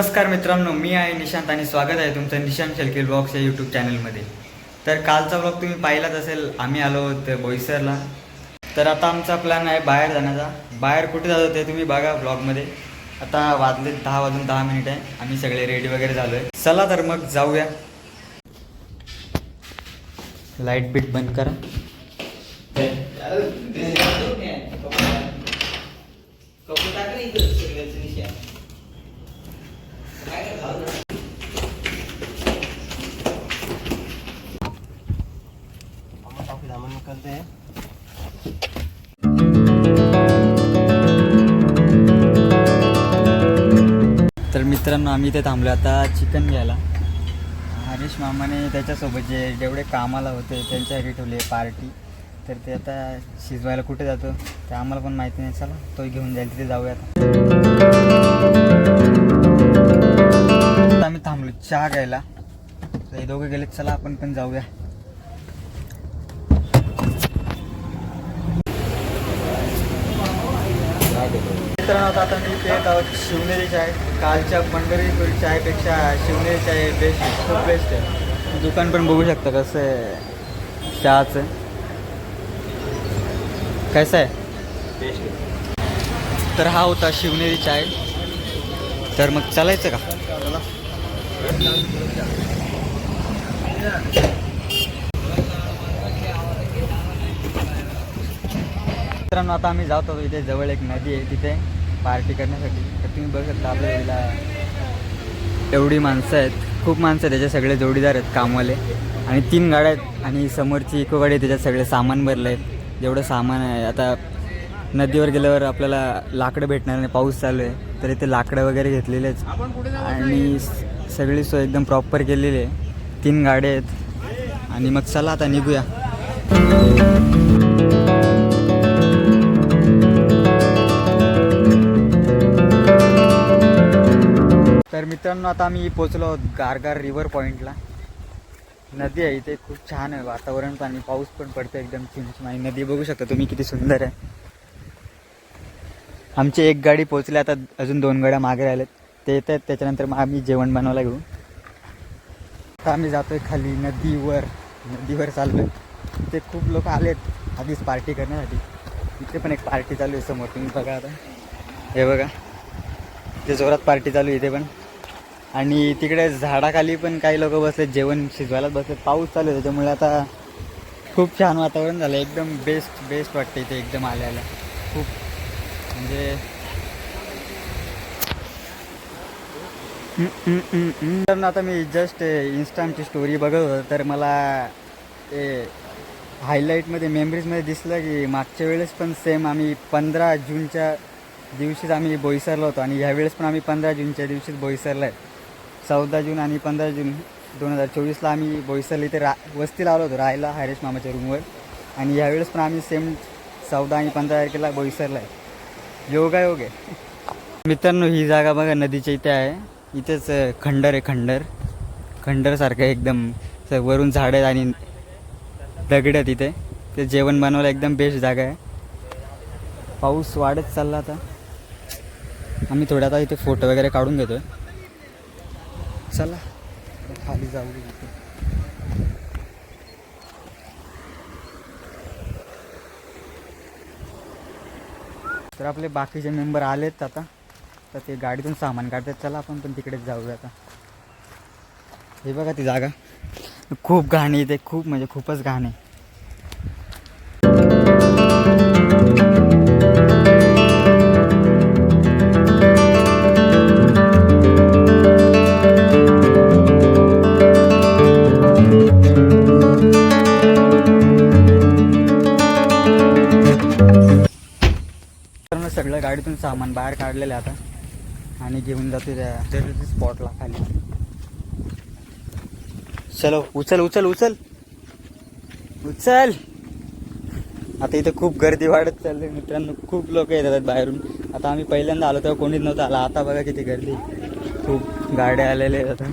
नमस्कार मित्रांनो मी आहे निशांत आणि स्वागत आहे तुमचं निशांत शेलकेल ब्लॉग्स या यूट्यूब चॅनलमध्ये तर कालचा ब्लॉग तुम्ही पाहिलाच असेल आम्ही आलो होतो बोईसरला. तर आता आमचा प्लॅन आहे बाहेर जाण्याचा. बाहेर कुठे जातो ते तुम्ही बघा ब्लॉगमध्ये आता वाजले दहा वाजून दहा मिनिट आहे. आम्ही सगळे रेडी वगैरे झालो आहे चला तर मग जाऊया. लाइट बीट बंद करा. तर मित्रांनो आम्ही इथे थांबलो आता चिकन घ्यायला. हरीश मामाने त्याच्यासोबत जे जेवढे कामाला होते त्यांच्यासाठी ठेवली आहे पार्टी. तर ते आता शिजवायला कुठे जातो ते आम्हाला पण माहिती नाही. चला तो घेऊन जाईल तिथे जाऊया आता. आम्ही थांबलो चहा घ्यायला. हे दोघे गेले चला आपण पण जाऊया. मित्रांनो आता आता मी पेत आहोत शिवनेरी चाय. कालच्या पंढरी चायपेक्षा शिवनेरी चाय बेस्ट खूप बेस्ट आहे. दुकान पण बघू शकता कसं आहे. चहाचं. कसं आहे? तर हा होता शिवनेरी चाय. तर मग चालायचं का? मित्रांनो आता आम्ही जात होतो इथे जवळ एक नदी आहे तिथे. पार्टी करण्यासाठी तर तुम्ही बघू शकता आपल्या इला एवढी माणसं आहेत. खूप माणसं आहेत त्याचे सगळे जोडीदार आहेत कामवाले. आणि तीन गाड्या आहेत आणि समोरची इको गाडी आहे त्याच्यात सगळे सामान भरलं आहे जेवढं सामान आहे आता नदीवर गेल्यावर आपल्याला लाकडं भेटणार नाही पाऊस चालू आहे. तर इथे लाकडं वगैरे घेतलेलेच आणि सगळी सोय एकदम प्रॉपर केलेली आहे. तीन गाड्या आहेत. आणि मग चला आता निघूया. मित्रांनो आता आम्ही पोचलो आहोत गारगार रिव्हर पॉईंटला नदी आहे इथे खूप छान आहे वातावरण पण आणि पाऊस पण पडतो एकदम चिंच आणि नदी बघू शकता तुम्ही किती सुंदर आहे. आमची एक गाडी पोचली आता अजून दोन गाड्या मागे राहिल्यात ते येत आहेत त्याच्यानंतर मग आम्ही जेवण बनवायला घेऊ. आता आम्ही जातोय खाली नदीवर नदीवर चाललोय. इथे खूप लोक आलेत आधीच पार्टी करण्यासाठी. इथे पण एक पार्टी चालू आहे समोर तुम्ही बघा आता. हे बघा ते जोरात पार्टी चालू इथे पण. आणि तिकडे झाडाखाली पण काही लोक बसले जेवण शिजवायला बसले पाऊस चालू आहे त्याच्यामुळे आता खूप छान वातावरण झालं एकदम बेस्ट बेस्ट वाटतं इथे एकदम आल्याला. खूप म्हणजे तर आता मी जस्ट इन्स्टाची स्टोरी बघत होतो तर मला ते हायलाईटमध्ये मेमरीजमध्ये दिसलं की मागच्या वेळेस पण सेम आम्ही पंधरा जूनच्या दिवशीच आम्ही बोईसरला होतो आणि ह्यावेळेस पण आम्ही पंधरा जूनच्या दिवशीच बोईसरला आहे. चौदा जून आणि पंधरा जून दोन हजार चोवीसला आम्ही बोईसरला इथे रा वस्ती लावलो होतो राहायला हरेश मामाच्या रूमवर आणि ह्यावेळेस पण आम्ही सेम चौदा आणि पंधरा तारखेला बोईसरला आहे. योगा योग आहे. मित्रांनो ही जागा बघा नदीच्या इथे आहे. इथेच खंडर आहे खंडर. खंडरसारखं आहे एकदम वरून झाडं आहेत आणि दगड आहेत इथे. ते जेवण बनवायला एकदम बेस्ट जागा आहे. पाऊस वाढत चालला आता. आम्ही थोड्या आता इथे फोटो वगैरे काढून घेतो आहे चला. खाली जाऊ तर आपले बाकीचे मेंबर आलेत आता. तर ते गाडीतून सामान काढतात. चला आपण पण तिकडेच जाऊया आता. हे बघा ती जागा. खूप घाण आहे इथे. खूप म्हणजे खूपच घाण आहे. सगळं गाडीतून सामान बाहेर काढलेलं आहे आता. आणि घेऊन जातो त्या स्पॉटला खाली. चलो उचल उचल उचल. उचल. आता इथं खूप गर्दी वाढत चालली मित्रांनो. खूप लोक येतात बाहेरून. आता आम्ही पहिल्यांदा आलो तेव्हा कोणीच नव्हतं आला. आता बघा किती गर्दी खूप गाड्या आलेल्या आहेत आता.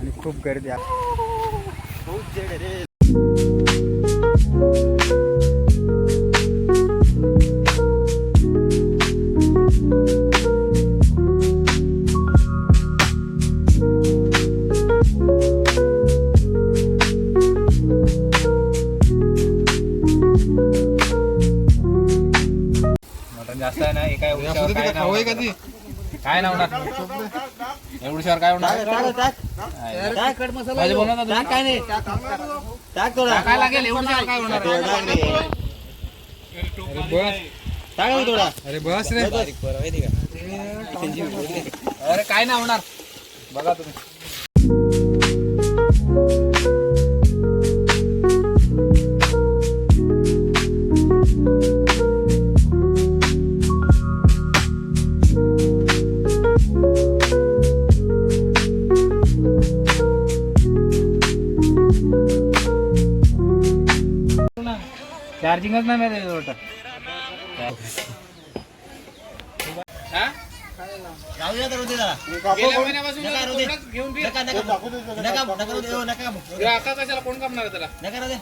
आणि खूप गर्दी आहे. खूप जड रे काय तिला खाऊ आहे का नाही ती काय नाही होणार काय होणार भाजी बनवता तुम्ही? काय नाही टाक थोडा. काय लागेल काय होणार? अरे बस. टाक ना थोडा. अरे बस रे. अरे काय नाही होणार? बघा तुम्ही. नका हे? आता कशाला कोण कापणार आहे त्याला? नका राहू दे.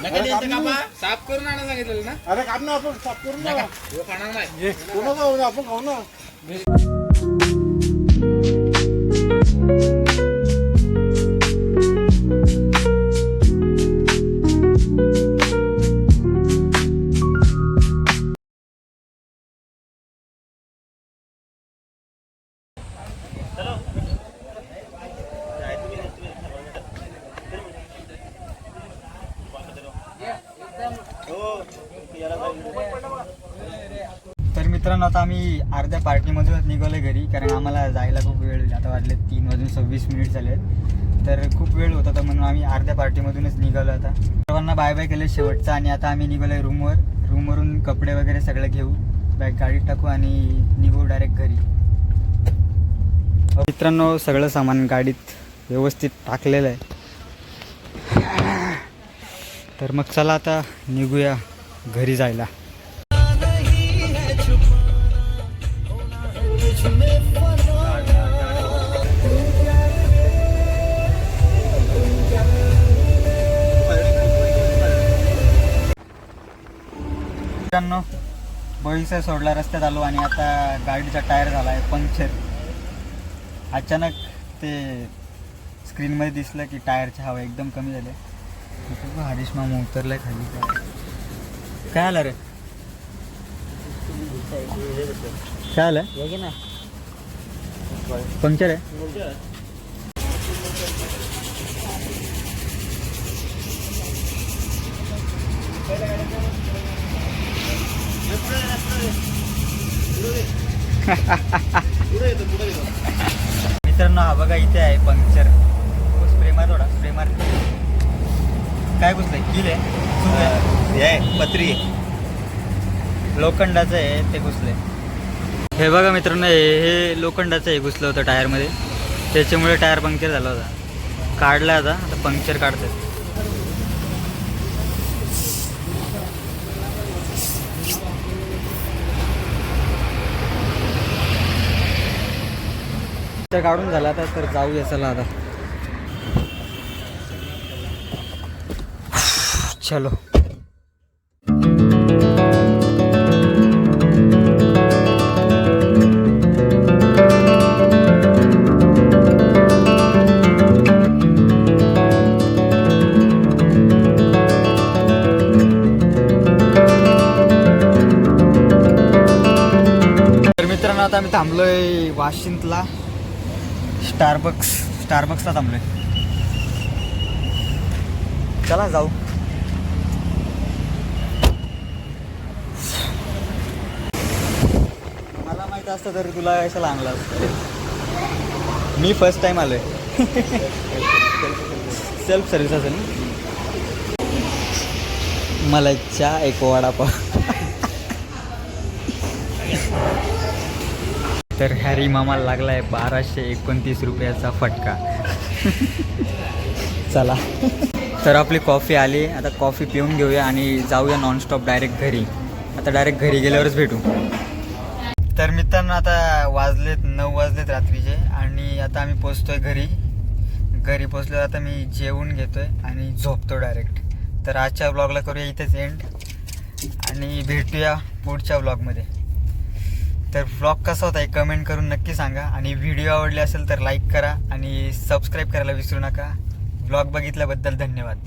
नका दे इथं कापा. साफ करून आणा सांगितलेलं ना. अरे काप ना आपण साफ करून खाणार नाही. आपण खाऊ ना. तर मित्रांनो आता आम्ही अर्ध्या पार्टीमधूनच निघालो घरी कारण आम्हाला जायला खूप वेळ आता वाजले तीन वाजून सव्वीस मिनिट झाले तर खूप वेळ होता तर म्हणून आम्ही अर्ध्या पार्टीमधूनच निघालो आता. सर्वांना बाय बाय केले शेवटचा आणि आता आम्ही निघालो रूमवर रूमवरून कपडे वगैरे सगळे घेऊ बॅग गाडीत टाकू आणि निघू डायरेक्ट घरी. मित्रांनो सगळं सामान गाडीत व्यवस्थित टाकलेलं आहे. तर मग चला आता निघूया घरी जायला मित्रांनो सोडला रस्त्यात आलो आणि आता गाडीचा टायर झाला आहे पंक्चर अचानक ते स्क्रीनमध्ये दिसलं की टायरची हवा एकदम कमी झाली आहे. हरीश मामा उतरलाय खाली. काय काय आलं रे? काय आलं? पंक्चर आहे? मित्रांनो हा बघा इथे आहे पंक्चर. स्प्रे मार थोडा स्प्रे मार. काय घुसलंय किल आहे? पत्री आहे? लोखंडाचं आहे ते घुसले हे बघा मित्रांनो हे हे लोखंडाचं आहे घुसलं होतं टायरमध्ये. त्याच्यामुळे टायर पंक्चर झाला होता. काढला आता आता पंक्चर काढतात तर काढून झाला आता तर जाऊया चला आता. चलो। तर आता आम्ही थांबलोय वाशिंतला स्टारबक्स स्टारबक्सला थांबलोय. चला जाऊ. येत असतं तर तुला कशाला आणला असतं. मी फर्स्ट टाइम आलोय. सेल्फ सर्विस असेल मला चहा एक वडापाव. तर हॅरी मामाला लागलाय बाराशे एकोणतीस रुपयाचा फटका. चला. तर आपली कॉफी आली. आता कॉफी पिऊन घेऊया आणि जाऊया नॉनस्टॉप डायरेक्ट घरी. आता डायरेक्ट घरी गेल्यावरच भेटू. तर मित्रांनो आता वाजलेत नऊ वाजलेत रात्रीचे आणि आता आम्ही पोचतोय घरी. घरी पोचल्यावर आता मी जेवून घेतोय आणि झोपतो डायरेक्ट तर आजच्या ब्लॉगला करूया इथेच एंड आणि भेटूया पुढच्या ब्लॉगमध्ये तर ब्लॉग कसा होता हे कमेंट करून नक्की सांगा आणि व्हिडिओ आवडले असेल तर लाईक करा आणि सबस्क्राईब करायला विसरू नका. ब्लॉग बघितल्याबद्दल धन्यवाद.